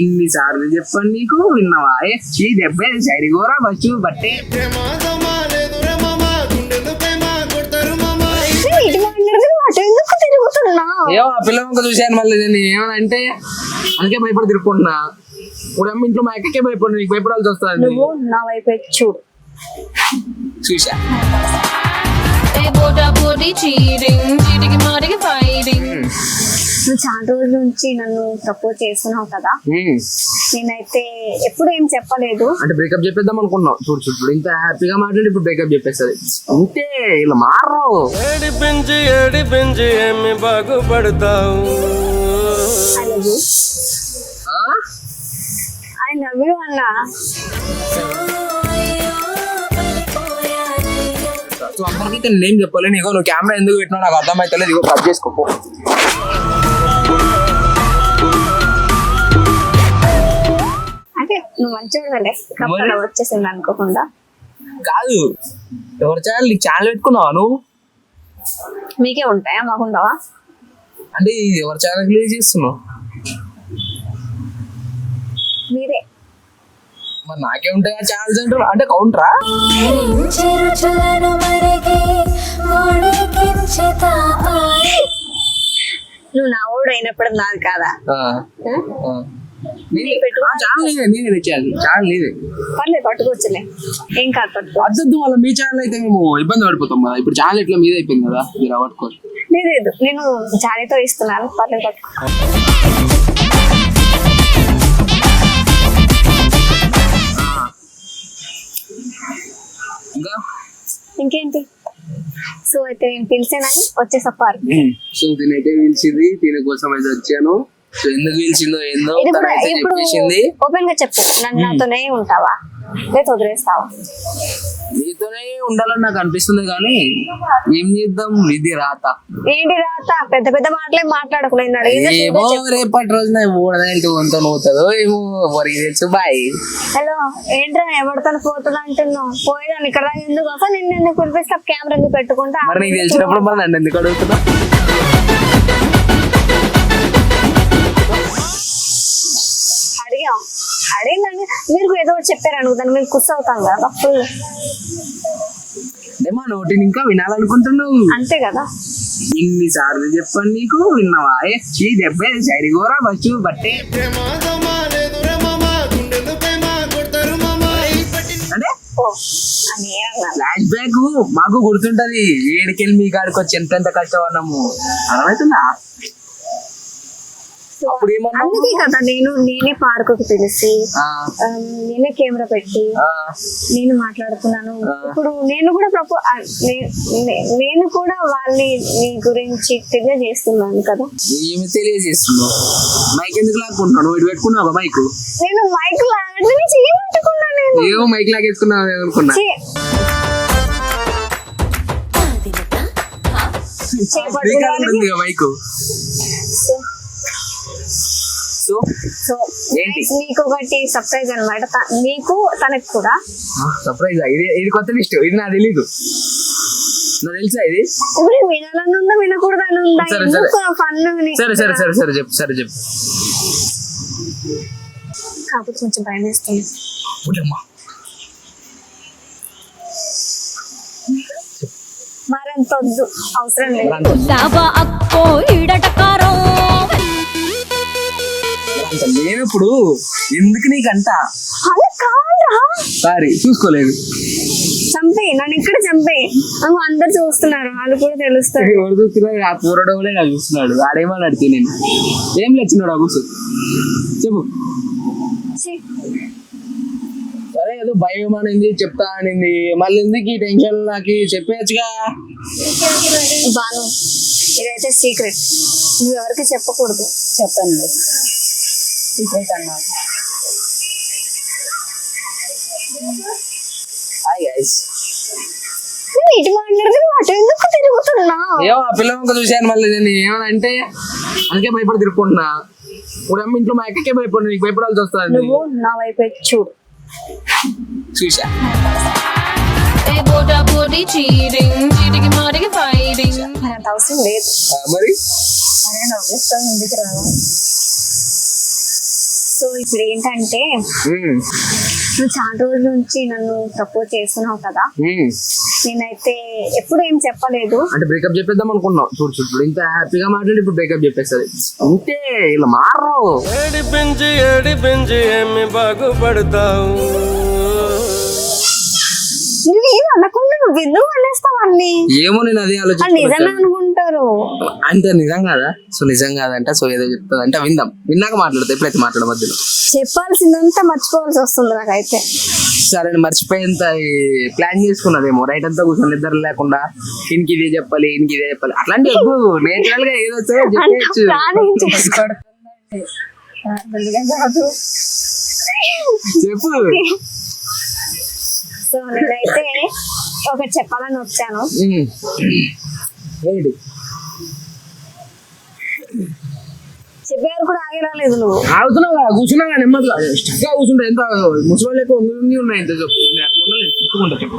ఇన్ని సార్లు చెప్పండి నీకు? విన్నావా? ఏ ఈ దెబ్బే సరిగోరా బస్సు బట్టే. ఏమో ఆ చూశాను మళ్ళీ నేను ఏమని అంటే అందుకే భయపడి తిరుక్కుంటున్నా ఇప్పుడు అమ్మ ఇంట్లో మా అక్కకే భయపడి నీకు భయపడాల్సి వస్తుంది. నువ్వు నా వైపు చూడు. చూసా bought up నువ్వు చాలా రోజుల నుంచి నన్ను సపోర్ట్ చేస్తున్నావు కదా. నేనైతే ఎప్పుడు ఏం చెప్పలేదు. అంటే బ్రేకప్ చెప్పేద్దాం అనుకున్నాం. చూడు చూడు ఇంత హ్యాపీగా మాట్లాడి ఇప్పుడు బ్రేకప్ చెప్పేస్తుంది. అంతే ఇలా మారరు. ఏడిపించి ఏడిపించి ఏమి బాగుపడతావు? I love you? I love you అన్న. అందరికీ నేను చెప్పాలి నీకు నువ్వు కెమెరా ఎందుకు పెట్టినా నాకు అర్థమైతలేదు. ఇగో కట్ చేసుకోపో నువ్వు మంచివాడలే కప్పల వచ్చేసింది అనుకోకుండా. కాదు. ఎవరి ఛానల్ నీకు ఛానల్ పెట్టుకున్నావా నువ్వు? మీకే ఉంటాయా? మాకుండవా అంటే ఇది ఎవరి ఛానల్ రిలీజ్ చేస్తున్నావు? మీరే మరి నాకే ఉంటాయి ఆ ఛానల్స్ అంటారు అంటే కౌంటరా నువ్వు నా ఓడు అయినప్పుడు నాది కాదా? ఛానల్ నేనే నేనే తెచ్చేయాలి ఛానల్ నేనే. పర్లేదు పట్టుకోవచ్చులే ఏం కాదు పట్టుకో అద్దద్దు మళ్ళీ మీ ఛానల్ అయితే మేము ఇబ్బంది పడిపోతాం కదా. ఇప్పుడు ఛానల్ ఇట్లా మీద అయిపోయింది కదా మీరు అవట్టుకోరు లేదు లేదు నేను జాలితో ఇస్తున్నాను. పర్లేదు పట్టుకో. ఇంకా? ఇంకేంటి? సో అయితే నేను పిలిచానని వచ్చేసా పార్క్. సో దీనైతే పిలిచింది దీని కోసం అయితే వచ్చాను. సో ఎందుకు పిలిచిందో ఏందో తనైతే చెప్పేసింది. ఓపెన్గా చెప్పు. నన్ను నాతోనే ఉంటావా? లేదు వదిలేస్తావా? నీతోనే ఉండాలని నాకు అనిపిస్తుంది కానీ ఏం చేద్దాం? ఇది రాత. ఏంటి రాత? పెద్ద పెద్ద మాటలే మాట్లాడకు. నేను ఏమో రేపటి రోజున ఊడదానికి వంత నవ్వుతుందో ఏమో వరికి తెలుసు. బాయ్ హలో ఏంట్రా ఎవరితో పోతుంది అంటున్నావు? పోయేదాన్ని ఇక్కడ దాకా ఎందుకు? వస్తా నిన్ను ఎందుకు పిలిపిస్తా? కెమెరా ఎందుకు పెట్టుకుంటా? మరి నీకు తెలిసినప్పుడు మరి నన్ను ఎందుకు అడుగుతున్నా మీరు ఏదో ఒకటి చెప్పారు అనుకుంటాను మేము కుస్ అవుతాం కదా ఫుల్ అంటే మా నోటిని ఇంకా వినాలనుకుంటున్నావు. అంతే కదా. ఇన్ని సార్లు చెప్పండి నీకు విన్నావా? ఏ ఈ దెబ్బే సరిగోరా బస్సు బట్టే. అంటే? అని ఫ్లాష్ బ్యాక్ మాకు గుర్తుంటది ఏడికెళ్ళి మీ కాడికి వచ్చి ఎంత ఎంత కష్టపడినాము అర్థమవుతుందా? అప్పుడు? అందుకే కదా నేను నేనే పిలిచి ఆ, ఆ, నేనే కెమెరా పెట్టి ఆ, నేను మాట్లాడుతున్నాను. ఇప్పుడు నేను కూడా ప్రపో నేను కూడా వాళ్ళని నీ గురించి తెలియజేస్తున్నాను కదా. ఏమి తెలియజేస్తున్నావు మైక్ ఎందుకు లాక్కుంటున్నావు ఇటు పెట్టుకున్నావు మైక్? నేను మైక్ లాంటి చేయమంటుకున్నాను నేను. ఏమో మైక్ లాగేసుకున్నావు అనుకున్నా. మైక్. సో సో ఏంటి? మీకు ఒకటి సర్ప్రైజ్ అనమాట మీకు తనకి కూడా. సర్ప్రైజ్ ఇది ఇది కొత్త లిస్ట్ ఇది నాకు తెలీదు. నాకు తెలుసా ఇది? ఇప్పుడు వినాలని ఉందా వినకూడదని ఉందా? సరే, ఎందుకు సరే. ఫన్ సరే సరే సరే సరే చెప్పు సరే చెప్పు. కాకపోతే కొంచెం భయం వేస్తుంది. మరంత వద్దు. అవసరం లేదు. లేనప్పుడు ఎందుకు నీకంట? అలా సారీ చూసుకోలేదు. చంపే నన్ను ఇక్కడ చంపే. అమ్మ అందరు చూస్తున్నారు వాళ్ళు కూడా తెలుస్తారు. ఎవరు చూస్తున్నాడు ఆ పూరడవులే నాకు చూస్తున్నాడు. ఆడేమని అడితే నేను ఏం లేచినాడు ఆ కూసు? చెప్పు. ఛీ, సరే ఏదో భయం అనింది చెప్తా అనింది. మళ్ళీ ఎందుకు ఈ టెన్షన్ నాకు? చెప్పేయచ్చుగా. బాను ఇదైతే సీక్రెట్. నువ్వు ఎవరికి చెప్పకూడదు. చెప్పండి. సీక్రెట్ అన్నారు హాయ్ గైస్ నేను ఇటు మాట్లాడితే అటు ఎందుకు తిరుగుతున్నా ఏమో ఆ పిల్ల వంక చూశాను మళ్ళీ నేను. ఏమని అంటే అందుకే భయపడి తిరుక్కుంటున్నా ఇప్పుడు అమ్మ ఇంట్లో మా అక్కకే భయపడి నీకు భయపడాల్సి వస్తుంది. నువ్వు నా వైపు చూడు. చూసా. మరి అవసరం లేదు. మరి? అరే రావా సో ఇప్పుడు ఏంటంటే నువ్వు చాలా రోజుల నుంచి నన్ను ప్రపోజ్ చేస్తున్నావు కదా. నేనైతే ఎప్పుడు ఏం చెప్పలేదు. అంటే బ్రేకప్ చెప్పేద్దాం అనుకున్నాం. చూడు చూడు. ఇంత హ్యాపీగా మాట్లాడి ఇప్పుడు బ్రేకప్ చెప్పేస్తుంది. అంతే ఇలా మారరు. ఏడిపించి ఏడిపించి ఏమి బాగుపడతావు? నువ్వేం అనకుండా నువ్వు ఎందుకు అన్ని? ఏమో నేను అదే నిజమే ఆలోచించాను అనుకుంటారు. అంటే నిజం కాదా? సో నిజం కాదంట సో ఏదో చెప్తుంది అంటే విందాం. విన్నాక మాట్లాడతా ఎప్పుడైతే మాట్లాడ మధ్యలో. చెప్పాల్సిందంతా మర్చిపోవాల్సి వస్తుంది నాకైతే. సరే నేను మర్చిపోయేంత ప్లాన్ చేసుకున్నదేమో. రైట్ అంతా కూర్చొని ఇద్దరు లేకుండా ఇంక ఇదే చెప్పాలి ఇంక ఇదే చెప్పాలి. అట్లాంటి నేచురల్గా ఏదో వచ్చాయో చెప్పేయచ్చు. చెప్పు. సో నేనైతే ఒకటి చెప్పాలని వచ్చాను. చెప్పేవారు కూడా ఆగి రాలేదు నువ్వు. ఆగుతున్నావు కదా కూర్చున్నా నెమ్మదిగా. స్టక్గా కూర్చుంటా. ఎంత ముసలి ఉంగి ఉన్నాయి ఎంత చెప్పు. చెప్పుకుంటా చెప్పు.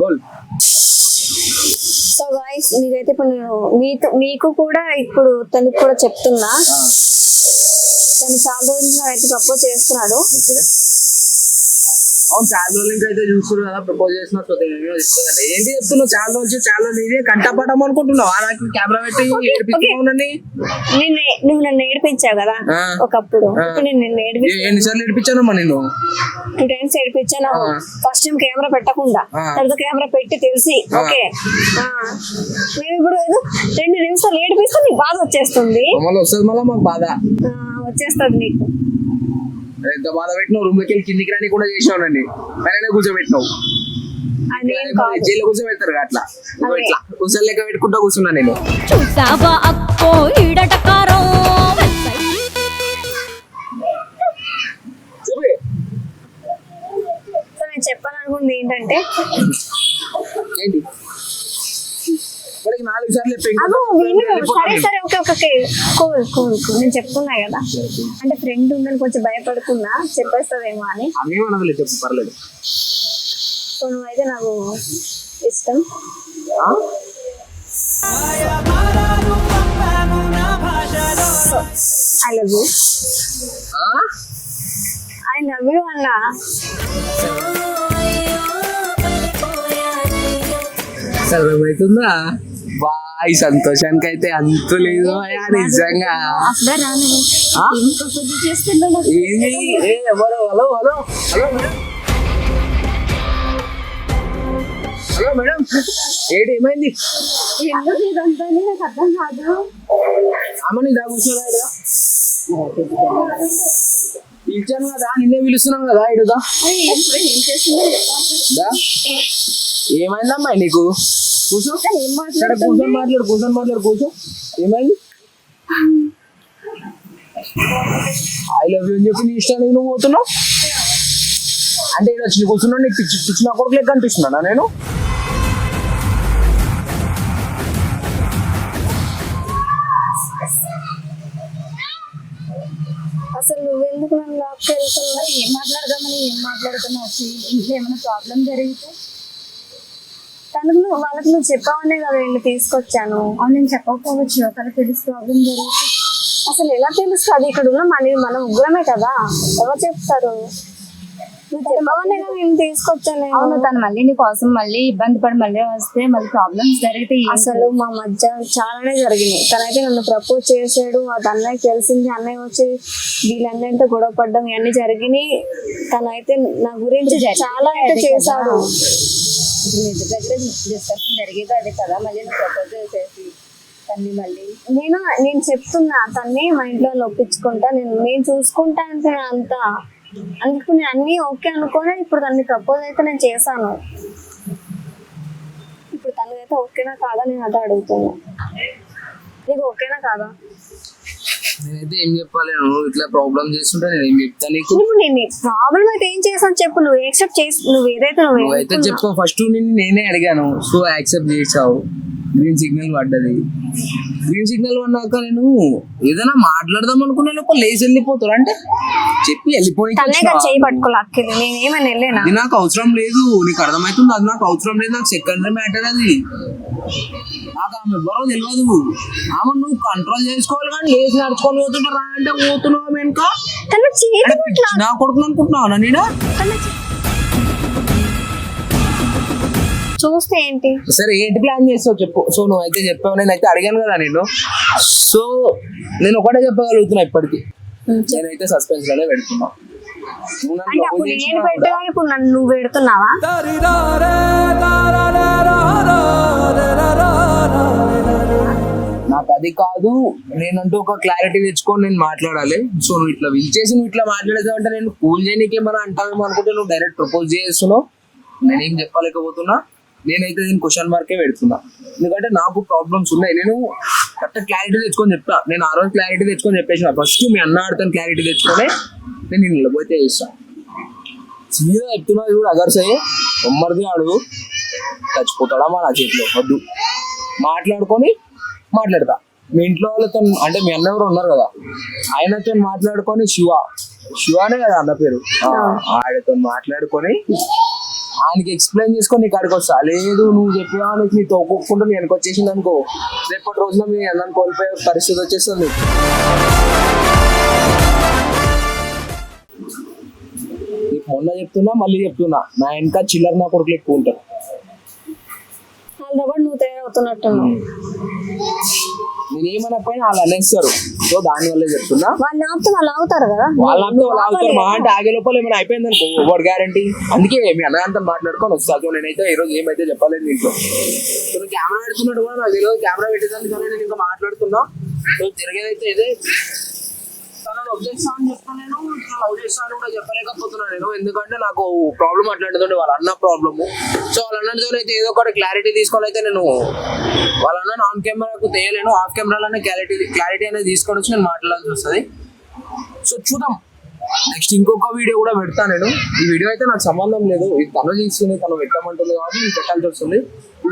బోల్. సో గాయస్ మీకైతే ఇప్పుడు నేను మీతో మీకు కూడా ఇప్పుడు తనకు కూడా చెప్తున్నా. తను చాలా రోజులు అయితే ప్రపోజ్ చేస్తున్నాడు. అవును చాలా రోజులు ఇంకా అయితే చూస్తున్నారు కదా ప్రపోజ్ చేసిన సో నేను చెప్తుందంటే ఏంటి చెప్తున్నావు? చాలా రోజులు చాలా రోజులు ఇదే కంటపడడం అనుకుంటున్నావా. నాకు కెమెరా పెట్టి నిన్ను నువ్వు నన్ను ఏడిపించావు కదా. ఒకప్పుడు. నేను ఎన్నిసార్లు ఏడిపించానమ్మా నేను టూ టైమ్స్ ఏడిపించాను. ఫస్ట్ టైం కెమెరా పెట్టకుండా. తర్వాత కెమెరా పెట్టి తెలిసి. ఓకే. మేము ఇప్పుడు రెండు నిమిషాలు ఏడిపిస్తే నీకు బాధ వచ్చేస్తుంది. మమ్మల్ని వస్తుంది మళ్ళీ మాకు బాధ. వచ్చేస్తుంది నీకు. ఎంత బాధ పెట్టినావు? రూమ్లోకి వెళ్ళి కిందికి రాని కూడా చేసినావు నన్ను పైన కూర్చోబెట్టినావు జైల్లో కూర్చోబెడతారు. ఇట్లా కూర్చొని లెక్క పెట్టుకుంటా కూర్చున్నా నేను. చూసావా అక్కో ఈడటకారం చెప్పు. సో నేను చెప్పాలనుకుంది ఏంటంటే ఏంటి ఇప్పటికి నాలుగు సార్లు చెప్పి అదో విను సరే సరే okay okay cool cool cool. నేను చెప్తున్నా కదా. అంటే ఫ్రెండ్ ఉందని కొంచెం భయపడుతున్నా. చెప్పేస్తుందేమో అని. పర్లేదు. సో నువ్వైతే నాకు ఇష్టం? I love you? I love you అన్న. బాయ్ సంతోషానికి అయితే అంతు లేదు నిజంగా. Hello hello. Hello madam. Hello madam. ఏంటి ఏమైంది? అర్థం కాదు ఆమె దా కూర్చోరా పిలిచాను కదా నిన్నే పిలుస్తున్నాం కదా ఇడుదా ఏమైందమ్మా నీకు? కూర్చో. కూర్చొని మాట్లాడు కూర్చొని మాట్లాడు కూర్చో. ఏమైంది? ఐ లవ్ యూ అని చెప్పి నీ ఇష్టానికి నువ్వు పోతున్నావు? అంటే ఇక్కడ వచ్చి కూర్చున్నావు నీకు పిచ్చి పిచ్చి నా కొడుకు లెక్క కనిపిస్తున్నానా నేను? అసలు నువ్వెందుకు నన్ను లాక్కెళ్తున్నావు? ఏం మాట్లాడదామని ఏం మాట్లాడుతున్నావు ఇంట్లో ఏమైనా ప్రాబ్లం జరిగితే? తనకు నువ్వు వాళ్ళకి నువ్వు చెప్పావనే కదా వెళ్ళి తీసుకొచ్చాను. అవును నేను చెప్పకపోవచ్చు తనకు తెలిసి ప్రాబ్లం జరిగితే అసలు ఎలా తెలుస్తుంది ఇక్కడ ఉన్న మన మన ముగ్గురమే కదా. ఎవరు చెప్తారు? నువ్వు చెప్పావనే కదా నేను తీసుకొచ్చాను నేను. అవును తను మళ్ళీ నీ కోసం మళ్ళీ ఇబ్బంది పడి మళ్ళీ వస్తే మళ్ళీ ప్రాబ్లమ్స్ జరిగితే అసలు మా మధ్య చాలానే జరిగినాయి. తనైతే నన్ను ప్రపోజ్ చేసాడు అది అన్నయ్య తెలిసింది. అన్నయ్య వచ్చి వీళ్ళందరితో గొడవ పడ్డం ఇవన్నీ జరిగినాయి. తనైతే నా గురించి చాలా అయితే చేశాడు. ఇప్పుడు దగ్గర డిస్కషన్ జరిగేది అదే కదా మళ్ళీ ప్రపోజ్ చేసేసి తన్ని మళ్ళీ. నేను నేను చెప్తున్నా తన్ని మా ఇంట్లో నొప్పించుకుంటా నేను నేను చూసుకుంటా అంటే అంతా. అందుకు నేను అన్ని ఓకే అనుకోని ఇప్పుడు తన్ని ప్రపోజ్ అయితే నేను చేశాను. ఇప్పుడు తనకైతే ఓకేనా కాదా నేను అదే అడుగుతున్నా. నీకు ఓకేనా కాదా? నేనైతే ఏం చెప్పాలి నువ్వు ఇట్లా ప్రాబ్లం చేస్తుంటే నేను ఏం చెప్తా నీకు? ఇప్పుడు నేను ప్రాబ్లం అయితే ఏం చేసాను చెప్పు నువ్వు యాక్సెప్ట్ చేసి నువ్వు ఏదైతే నువ్వు నువ్వైతే ఏదైతే చెప్పు ఫస్ట్ నిన్ను నేనే అడిగాను. సో యాక్సెప్ట్ చేసావు. గ్రీన్ సిగ్నల్ పడ్డది. గ్రీన్ సిగ్నల్ పడ్డాక నేను ఏదైనా మాట్లాడదాం అనుకున్నా లోపల లేచి వెళ్ళిపోతారు? అంటే చెప్పి వెళ్ళిపోయి నాకు అవసరం లేదు. నీకు అర్థమవుతుంది అది నాకు అవసరం లేదు. నాకు సెకండరీ మ్యాటర్ అది. నాకు ఆమె ఎవరో తెలియదు ఆమె నువ్వు కంట్రోల్ చేసుకోవాలి కానీ లేచి నడుచుకొని పోతుంటే రా అంటే పోతున్నావు వెనుక? నా కొడుకుని అనుకుంటున్నావు నేను? చూస్తే ఏంటి? సరే ఏంటి ప్లాన్ చేస్తావు చెప్పు. సో నువ్వు అయితే చెప్పావు నేనైతే అడిగాను కదా నేను. సో నేను ఒకటే చెప్పగలుగుతున్నా ఇప్పటికి. నేనైతే సస్పెన్స్లోనే పెడుతున్నా. అంటే అప్పుడు నేను ఇప్పుడు నన్ను నువ్వు పెడుతున్నావా? నాకు అది కాదు నేనంటూ ఒక క్లారిటీ తెచ్చుకొని నేను మాట్లాడాలి. సో నువ్వు ఇట్లా విల్చేసి నువ్వు ఇట్లా మాట్లాడేదావు అంటే నేను కూల్ చేయనీకి ఏమైనా అంటావేమో అనుకుంటే నువ్వు డైరెక్ట్ ప్రపోజ్ చేస్తున్నావు. నేనేం చెప్పలేకపోతున్నా. నేనైతే దీని క్వశ్చన్ మార్కే పెడుతున్నా. ఎందుకంటే నాకు ప్రాబ్లమ్స్ ఉన్నాయి. నేను కరెక్ట్ క్లారిటీ తెచ్చుకొని చెప్తా. నేను ఆ రోజు క్లారిటీ తెచ్చుకొని చెప్పేసిన. ఫస్ట్ మీ అన్న ఆడుతాను క్లారిటీ తెచ్చుకొని నేను నిలబోతే చేస్తాను సీదా చెప్తున్నా చూడు అగర్సే ఒమ్మరిది అడుగు చచ్చిపోతాడా మా నా చేతిలో? వద్దు. మాట్లాడుకొని మాట్లాడతా. మీ ఇంట్లో వాళ్ళతో అంటే మీ అన్న ఎవరు ఉన్నారు కదా. ఆయనతో మాట్లాడుకొని శివ. శివనే కదా అన్న పేరు. ఆయనతో మాట్లాడుకొని ఆయనకి ఎక్స్ప్లెయిన్ చేసుకొని నీకు వస్తా. లేదు నువ్వు చెప్పినా నీకు నీ తోకొక్కుంటూ నేను వెనక వచ్చేసింది అనుకో. రేపటి రోజున మీ అన్నని కోల్పోయే పరిస్థితి వచ్చేస్తుంది. నీకు మొన్న చెప్తున్నా మళ్ళీ చెప్తున్నా. నా వెనక చిల్లర నా కొడుకులు ఎక్కువ ఉంటారు. నువ్వు తయారవుతున్నట్టున్నావు. నేను ఏమనకపోయినా వాళ్ళు అనేస్తారు సో దాని వల్లే చెప్తున్నా. వాళ్ళు ఆపితే వాళ్ళు ఆగుతారు కదా. వాళ్ళంతా నువ్వు వాళ్ళు ఆగుతారు మా? అంటే ఆగే లోపల ఏమైనా అయిపోయింది అనుకో వాడు గ్యారంటీ అందుకే మీ అన్నగారితో మాట్లాడుకొని వస్తా. సో నేనైతే ఈ రోజు ఏమైతే చెప్పలేదు ఇంట్లో సో నువ్వు కెమెరా పెడుతున్నట్టు కూడా నాకు తెలియదు. కెమెరా పెట్టేదానికి కానీ నేను ఇంకా మాట్లాడుతున్నా. సో జరిగేదైతే ఇదే. తనను లవ్ అని చెప్తాను నేను. ఇట్లా లవ్ చేస్తా అని కూడా చెప్పలేకపోతున్నాను నేను. ఎందుకంటే నాకు ప్రాబ్లం అట్లాంటిదండి వాళ్ళ అన్న ప్రాబ్లము సో వాళ్ళ అన్నతో అయితే ఏదో ఒకటి క్లారిటీ తీసుకొని అయితే నేను వాళ్ళ అన్న ఆన్ కెమెరాకు తీయలేను. ఆఫ్ కెమెరాలోనే క్లారిటీ క్లారిటీ అనేది తీసుకొని వచ్చి నేను మాట్లాడాల్సి వస్తుంది. సో చూద్దాం. నెక్స్ట్ ఇంకొక వీడియో కూడా పెడతా నేను. ఈ వీడియో అయితే నాకు సంబంధం లేదు. ఇది తను తీసుకుని తను పెట్టమంటుంది కాబట్టి నేను పెట్టాల్సి వస్తుంది.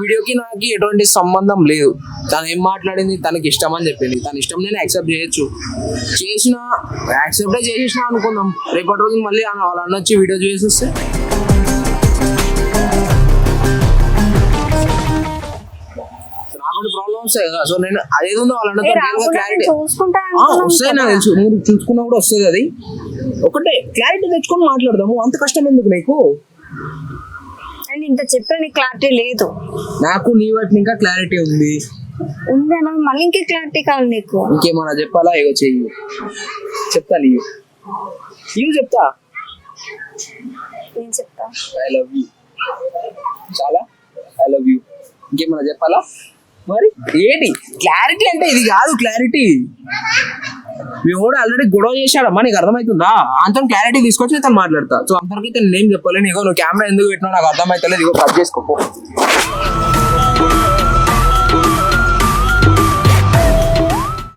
వీడియోకి నాకు ఎటువంటి సంబంధం లేదు. తను ఏం మాట్లాడింది తనకి ఇష్టం అని చెప్పింది. తన ఇష్టం నేను యాక్సెప్ట్ చేయొచ్చు. చేసిన యాక్సెప్టే చేసేసిన అనుకుందాం. రేపటి రోజు మళ్ళీ వాళ్ళ అన్న వచ్చి వీడియో చేసేస్తే వస్తాయి కదా. సో నేను అదేది ఉందో వాళ్ళ క్లారిటీ వస్తాయి నాకు. తెలుసు చూసుకున్నా కూడా వస్తుంది అది. ఒకటే క్లారిటీ తెచ్చుకొని మాట్లాడదాము. అంత కష్టం ఎందుకు నీకు? ఇంత చెప్పిన నీకు క్లారిటీ లేదు. నాకు నీ వాటిని ఇంకా క్లారిటీ ఉంది. ఉంది అన్న మళ్ళీ ఇంకే క్లారిటీ కావాలి నీకు. ఇంకేమన్నా చెప్పాలా? ఏగో చెయ్యి. చెప్తా నీవు నీవు చెప్తా? నేను చెప్తా. ఐ లవ్ యూ చాలా? ఐ లవ్ యూ ఇంకేమన్నా చెప్పాలా? మరి? ఏంటి? క్లారిటీ అంటే ఇది కాదు క్లారిటీ మీ వాడు ఆల్రెడీ గొడవ చేశాడమ్మా నీకు అర్థమవుతుందా అంత క్లారిటీ తీసుకొచ్చి తను మాట్లాడతా. సో అంతవరకు తను నేనేం చెప్పలేను. నీకు నువ్వు కెమెరా ఎందుకు పెట్టినా నాకు అర్థమవుతలేదు ఇగో కట్ చేసుకోపో